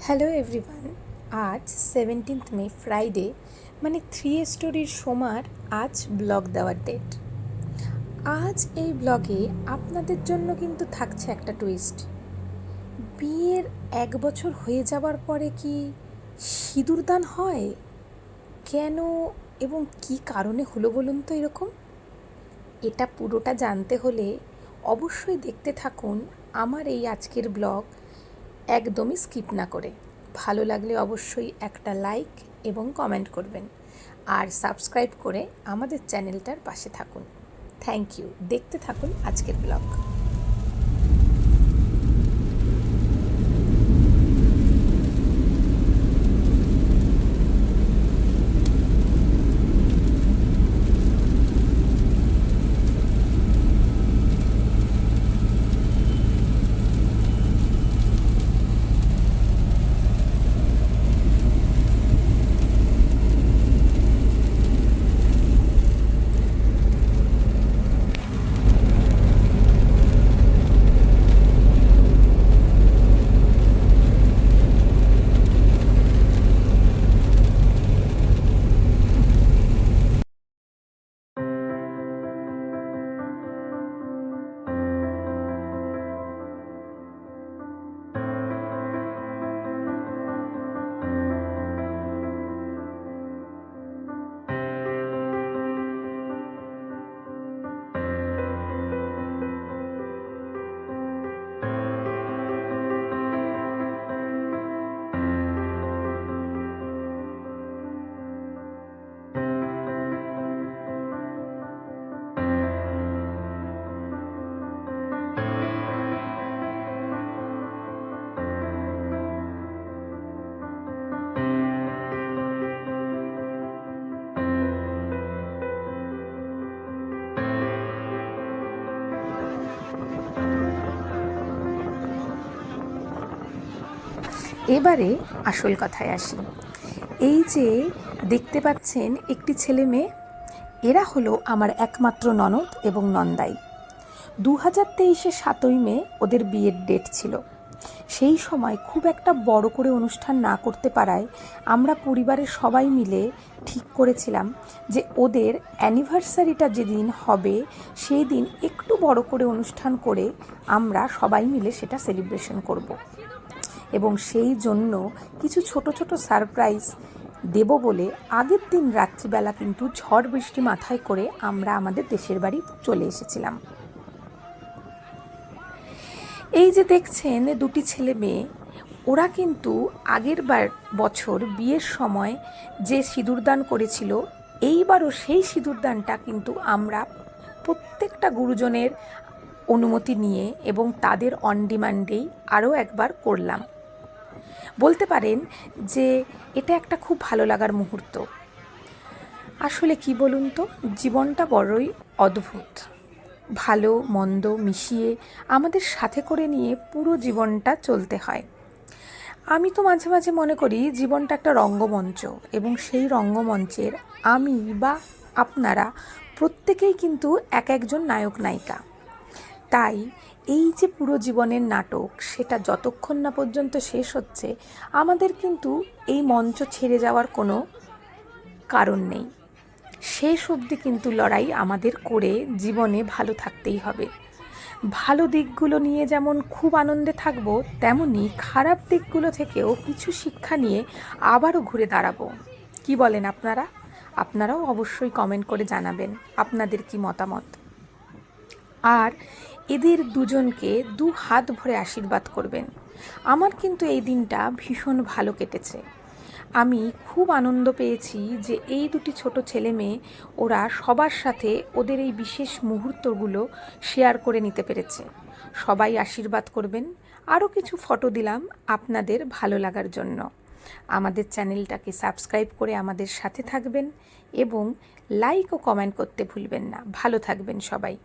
Hello everyone, আজ seventeenth May Friday মানে three স্টোরির সোমার আজ ব্লগ দেওয়ার ডেট আজ এই ব্লগে আপনাদের জন্য কিন্তু থাকছে একটা টুইস্ট বিয়ের এক বছর হয়ে যাওয়ার পরে কি সিঁদুরদান হয়? কেন এবং কি কারণে হলো বলুন তো এরকম? এটা পুরোটা জানতে হলে অবশ্যই দেখতে থাকুন আমার এই আজকের ব্লগ একদমই স্কিপ না করে। ভালো লাগলে অবশ্যই একটা লাইক এবং কমেন্ট করবেন। আর সাবস্ক্রাইব করে আমাদের চ্যানেলটার পাশে থাকুন। Thank you. দেখতে থাকুন আজকের ব্লগ। এবারে আসল কথায় আসি। এই যে দেখতে পাচ্ছেন একটি ছেলে মেয়ে, এরা হলো আমার একমাত্র ননদ এবং নন্দাই। দু হাজার তেইশে সাতই মে ওদের বিয়ের ডেট ছিল। সেই সময় খুব একটা বড় করে অনুষ্ঠান না করতে পারায় আমরা পরিবারের সবাই মিলে ঠিক করেছিলাম যে ওদের অ্যানিভার্সারিটা যেদিন হবে, সেই দিন একটু বড় করে অনুষ্ঠান করে আমরা সবাই মিলে সেটা সেলিব্রেশন করব। এবং সেই জন্য কিছু ছোট ছোট সারপ্রাইজ দেব বলে আগের দিন রাত্রিবেলা কিন্তু ঝড় বৃষ্টি মাথায় করে আমরা আমাদের দেশের বাড়ি চলে এসেছিলাম। এই যে দেখছেন দুটি ছেলে মেয়ে, ওরা কিন্তু আগের বার বছর বিয়ের সময় যে সিঁদুরদান করেছিল, এইবারও সেই সিঁদুরদানটা কিন্তু আমরা প্রত্যেকটা গুরুজনের অনুমতি নিয়ে এবং তাদের অন ডিমান্ডেই আরও একবার করলাম। বলতে পারেন যে এটা একটা খুব ভালো লাগার মুহূর্ত। আসলে কি বলুন তো, জীবনটা বড়ই অদ্ভুত। ভালো, মন্দ মিশিয়ে আমাদের সাথে করে নিয়ে পুরো জীবনটা চলতে হয়। আমি তো মাঝে মাঝে মনে করি জীবনটা একটা রঙ্গমঞ্চ এবং সেই রঙ্গমঞ্চের আমি বা আপনারা প্রত্যেকেই কিন্তু এক একজন নায়ক নায়িকা তাই এই যে পুরো জীবনের নাটক, সেটা যতক্ষণ না পর্যন্ত শেষ হচ্ছে, আমাদের কিন্তু এই মঞ্চ ছেড়ে যাওয়ার কোনো কারণ নেই। শেষ অবধি কিন্তু লড়াই আমাদের করে জীবনে ভালো থাকতেই হবে। ভালো দিকগুলো নিয়ে যেমন খুব আনন্দে থাকব, তেমনি খারাপ দিকগুলো থেকেও কিছু শিক্ষা নিয়ে আবারও ঘুরে দাঁড়াবো। কি বলেন আপনারা? আপনারাও অবশ্যই কমেন্ট করে জানাবেন। আপনাদের কি মতামত? আর এদের দুজনকে দু হাত ভরে আশীর্বাদ করবেন। আমার কিন্তু এই দিনটা ভীষণ ভালো কেটেছে। আমি খুব আনন্দ পেয়েছি যে এই দুটি ছোট ছেলে মেয়ে ওরা সবার সাথে ওদের এই বিশেষ মুহূর্তগুলো শেয়ার করে নিতে পেরেছে। সবাই আশীর্বাদ করবেন। আরও কিছু ফটো দিলাম আপনাদের ভালো লাগার জন্য। আমাদের চ্যানেলটাকে সাবস্ক্রাইব করে আমাদের সাথে থাকবেন এবং লাইক ও কমেন্ট করতে ভুলবেন না। ভালো থাকবেন সবাই।